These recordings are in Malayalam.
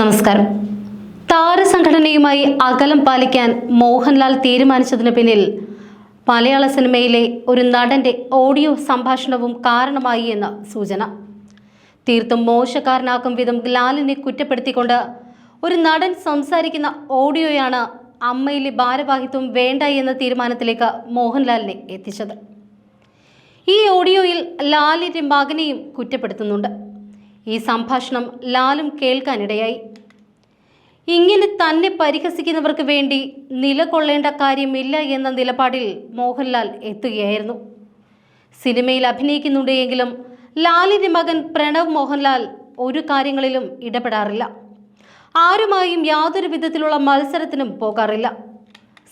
നമസ്കാരം. താരസംഘടനയുമായി അകലം പാലിക്കാൻ മോഹൻലാൽ തീരുമാനിച്ചതിന് പിന്നിൽ മലയാള സിനിമയിലെ ഒരു നടന്റെ ഓഡിയോ സംഭാഷണവും കാരണമായി എന്ന സൂചന. തീർത്തും മോശക്കാരനാക്കും വിധം ലാലിനെ കുറ്റപ്പെടുത്തിക്കൊണ്ട് ഒരു നടൻ സംസാരിക്കുന്ന ഓഡിയോയാണ് അമ്മയിലെ ഭാരവാഹിത്വം വേണ്ട എന്ന തീരുമാനത്തിലേക്ക് മോഹൻലാലിനെ എത്തിച്ചത്. ഈ ഓഡിയോയിൽ ലാലിന്റെ മകനെയും കുറ്റപ്പെടുത്തുന്നുണ്ട്. ഈ സംഭാഷണം ലാലും കേൾക്കാനിടയായി. ഇങ്ങനെ തന്നെ പരിഹസിക്കുന്നവർക്ക് വേണ്ടി നിലകൊള്ളേണ്ട കാര്യമില്ല എന്ന നിലപാടിൽ മോഹൻലാൽ എത്തുകയായിരുന്നു. സിനിമയിൽ അഭിനയിക്കുന്നുണ്ട് എങ്കിലും ലാലിന്റെ മകൻ പ്രണവ് മോഹൻലാൽ ഒരു കാര്യങ്ങളിലും ഇടപെടാറില്ല. ആരുമായും യാതൊരു വിധത്തിലുള്ള മത്സരത്തിനും പോകാറില്ല.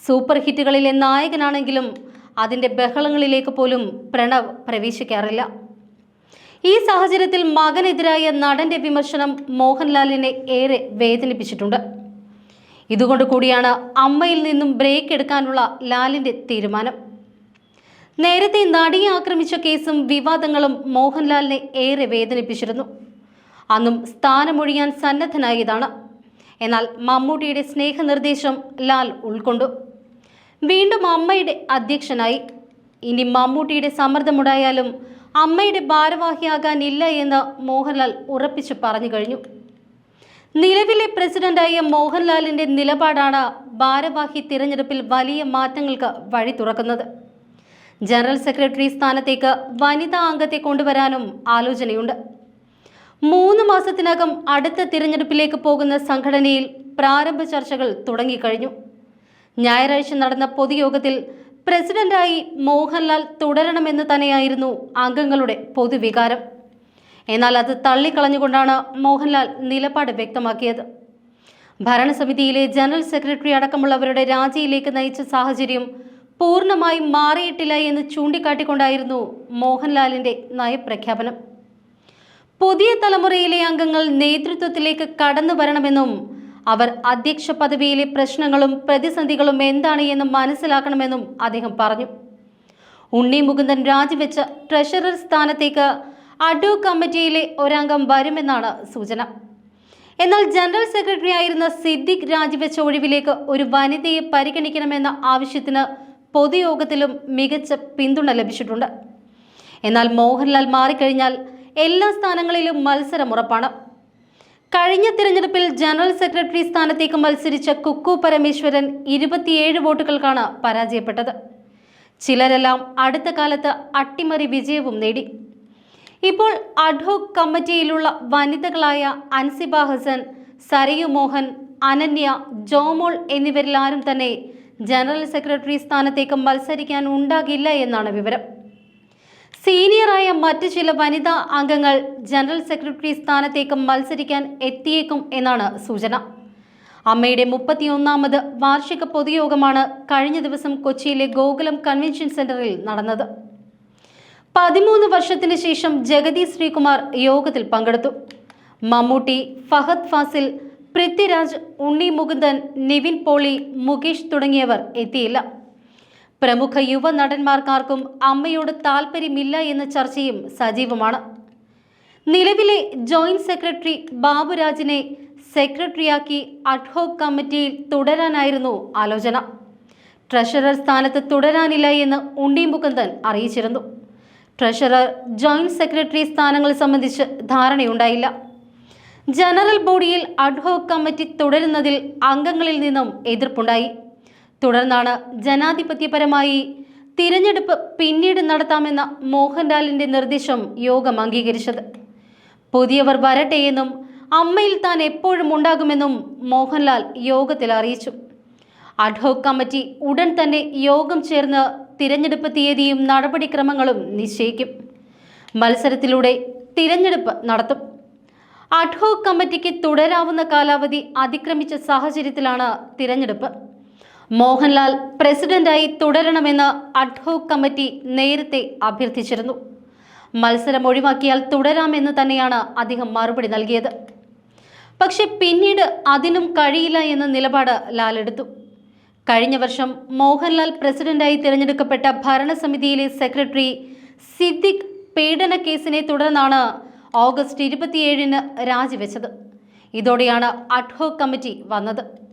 സൂപ്പർ ഹിറ്റുകളിലെ നായകനാണെങ്കിലും അതിന്റെ ബഹളങ്ങളിലേക്ക് പോലും പ്രണവ് പ്രവേശിക്കാറില്ല. ഈ സാഹചര്യത്തിൽ മകനെതിരായ നടന്റെ വിമർശനം മോഹൻലാലിനെ ഏറെ വേദനിപ്പിച്ചിട്ടുണ്ട്. ഇതുകൊണ്ട് കൂടിയാണ് അമ്മയിൽ നിന്നും ബ്രേക്ക് എടുക്കാനുള്ള ലാലിന്റെ തീരുമാനം. നേരത്തെ നടിയെ ആക്രമിച്ച കേസും വിവാദങ്ങളും മോഹൻലാലിനെ ഏറെ വേദനിപ്പിച്ചിരുന്നു. അന്നും സ്ഥാനമൊഴിയാൻ സന്നദ്ധനായതാണ്. എന്നാൽ മമ്മൂട്ടിയുടെ സ്നേഹനിർദ്ദേശം ലാൽ ഉൾക്കൊണ്ടു. വീണ്ടും അമ്മയുടെ അധ്യക്ഷനായി. ഇനി മമ്മൂട്ടിയുടെ സമ്മർദ്ദമുണ്ടായാലും അമ്മയുടെ ഭാരവാഹിയാകാനില്ല എന്ന് മോഹൻലാൽ ഉറപ്പിച്ചു പറഞ്ഞു കഴിഞ്ഞു. നിലവിലെ പ്രസിഡന്റായ മോഹൻലാലിന്റെ നിലപാടാണ് ഭാരവാഹി തിരഞ്ഞെടുപ്പിൽ വലിയ മാറ്റങ്ങൾക്ക് വഴി തുറക്കുന്നത്. ജനറൽ സെക്രട്ടറി സ്ഥാനത്തേക്ക് വനിതാ അംഗത്തെ കൊണ്ടുവരാനും ആലോചനയുണ്ട്. മൂന്ന് മാസത്തിനകം അടുത്ത തിരഞ്ഞെടുപ്പിലേക്ക് പോകുന്ന സംഘടനയിൽ പ്രാരംഭ ചർച്ചകൾ തുടങ്ങിക്കഴിഞ്ഞു. ഞായറാഴ്ച നടന്ന പൊതുയോഗത്തിൽ പ്രസിഡന്റായി മോഹൻലാൽ തുടരണമെന്ന് തന്നെയായിരുന്നു അംഗങ്ങളുടെ പൊതുവികാരം. എന്നാൽ അത് തള്ളിക്കളഞ്ഞുകൊണ്ടാണ് മോഹൻലാൽ നിലപാട് വ്യക്തമാക്കിയത്. ഭരണസമിതിയിലെ ജനറൽ സെക്രട്ടറി അടക്കമുള്ളവരുടെ രാജിയിലേക്ക് നയിച്ച സാഹചര്യം പൂർണമായി മാറിയിട്ടില്ല എന്ന് ചൂണ്ടിക്കാട്ടിക്കൊണ്ടായിരുന്നു മോഹൻലാലിന്റെ നയപ്രഖ്യാപനം. പുതിയ തലമുറയിലെ അംഗങ്ങൾ നേതൃത്വത്തിലേക്ക് കടന്നു വരണമെന്നും അവർ അധ്യക്ഷ പദവിയിലെ പ്രശ്നങ്ങളും പ്രതിസന്ധികളും എന്താണ് എന്ന് മനസ്സിലാക്കണമെന്നും അദ്ദേഹം പറഞ്ഞു. ഉണ്ണി മുകുന്ദൻ രാജിവെച്ച ട്രഷറർ സ്ഥാനത്തേക്ക് അഡോ കമ്മിറ്റിയിലെ ഒരംഗം വരുമെന്നാണ് സൂചന. എന്നാൽ ജനറൽ സെക്രട്ടറി ആയിരുന്ന സിദ്ദിഖ് രാജിവെച്ച ഒഴിവിലേക്ക് ഒരു വനിതയെ പരിഗണിക്കണമെന്ന ആവശ്യത്തിന് പൊതുയോഗത്തിലും മികച്ച പിന്തുണ ലഭിച്ചിട്ടുണ്ട്. എന്നാൽ മോഹൻലാൽ മാറിക്കഴിഞ്ഞാൽ എല്ലാ സ്ഥാനങ്ങളിലും മത്സരം ഉറപ്പാണ്. കഴിഞ്ഞ തിരഞ്ഞെടുപ്പിൽ ജനറൽ സെക്രട്ടറി സ്ഥാനത്തേക്ക് മത്സരിച്ച കുക്കു പരമേശ്വരൻ ഇരുപത്തിയേഴ് വോട്ടുകൾക്കാണ് പരാജയപ്പെട്ടത്. ചിലരെല്ലാം അടുത്ത കാലത്ത് അട്ടിമറി വിജയവും നേടി. ഇപ്പോൾ അഡ്ഹോക് കമ്മിറ്റിയിലുള്ള വനിതകളായ അൻസിബ ഹസൻ സരയു മോഹൻ അനന്യ ജോമോൾ എന്നിവരിലാരും തന്നെ ജനറൽ സെക്രട്ടറി സ്ഥാനത്തേക്ക് മത്സരിക്കാൻ ഉണ്ടാകില്ല എന്നാണ് വിവരം. സീനിയറായ മറ്റ് ചില വനിതാ അംഗങ്ങൾ ജനറൽ സെക്രട്ടറി സ്ഥാനത്തേക്ക് മത്സരിക്കാൻ എത്തിയേക്കും എന്നാണ് സൂചന. അമ്മയുടെ മുപ്പത്തിയൊന്നാമത് വാർഷിക പൊതുയോഗമാണ് കഴിഞ്ഞ ദിവസം കൊച്ചിയിലെ ഗോകുലം കൺവെൻഷൻ സെന്ററിൽ നടന്നത്. പതിമൂന്ന് വർഷത്തിന് ശേഷം ജഗതി ശ്രീകുമാർ യോഗത്തിൽ പങ്കെടുത്തു. മമ്മൂട്ടി ഫഹദ് ഫാസിൽ പൃഥ്വിരാജ് ഉണ്ണി മുകുന്ദൻ നിവിൻ പോളി മുകേഷ് തുടങ്ങിയവർ എത്തിയില്ല. പ്രമുഖ യുവ നടന്മാർക്കാർക്കും അമ്മയോട് താല്പര്യമില്ല എന്ന ചർച്ചയും സജീവമാണ്. നിലവിലെ ജോയിന്റ് സെക്രട്ടറി ബാബുരാജിനെ സെക്രട്ടറിയാക്കി അഡ്ഹോക് കമ്മിറ്റിയിൽ തുടരാനായിരുന്നു ആലോചന. ട്രഷറർ സ്ഥാനത്ത് തുടരാനില്ല എന്ന് ഉണ്ണി മുകുന്ദൻ അറിയിച്ചിരുന്നു. ട്രഷറർ ജോയിന്റ് സെക്രട്ടറി സ്ഥാനങ്ങൾ സംബന്ധിച്ച് ധാരണയുണ്ടായില്ല. ജനറൽ ബോഡിയിൽ അഡ്ഹോക് കമ്മിറ്റി തുടരുന്നതിൽ അംഗങ്ങളിൽ നിന്നും എതിർപ്പുണ്ടായി. തുടർന്നാണ് ജനാധിപത്യപരമായി തിരഞ്ഞെടുപ്പ് പിന്നീട് നടത്താമെന്ന മോഹൻലാലിന്റെ നിർദ്ദേശം യോഗം അംഗീകരിച്ചത്. പുതിയവർ വരട്ടെയെന്നും അമ്മയിൽ താൻ എപ്പോഴും ഉണ്ടാകുമെന്നും മോഹൻലാൽ യോഗത്തിൽ അറിയിച്ചു. അഡ്ഹോക് കമ്മിറ്റി ഉടൻ തന്നെ യോഗം ചേർന്ന് തിരഞ്ഞെടുപ്പ് തീയതിയും നടപടിക്രമങ്ങളും നിശ്ചയിക്കും. മത്സരത്തിലൂടെ തിരഞ്ഞെടുപ്പ് നടത്തും. അഡ്ഹോക് കമ്മിറ്റിക്ക് തുടരാവുന്ന കാലാവധി അതിക്രമിച്ച സാഹചര്യത്തിലാണ് തിരഞ്ഞെടുപ്പ്. മോഹൻലാൽ പ്രസിഡന്റായി തുടരണമെന്ന് അഡ്ഹോക് കമ്മിറ്റി നേരത്തെ അഭ്യർത്ഥിച്ചിരുന്നു. മത്സരം ഒഴിവാക്കിയാൽ തുടരാമെന്ന് തന്നെയാണ് അദ്ദേഹം മറുപടി നൽകിയത്. പക്ഷെ പിന്നീട് അതിനും കഴിയില്ല എന്ന നിലപാട് ലാലെടുത്തു കഴിഞ്ഞ വർഷം മോഹൻലാൽ പ്രസിഡന്റായി തിരഞ്ഞെടുക്കപ്പെട്ട ഭരണസമിതിയിലെ സെക്രട്ടറി സിദ്ദിഖ് പീഡന കേസിനെ തുടർന്നാണ് ഓഗസ്റ്റ് ഇരുപത്തിയേഴിന് രാജിവെച്ചത്. ഇതോടെയാണ് അഡ്ഹോക് കമ്മിറ്റി വന്നത്.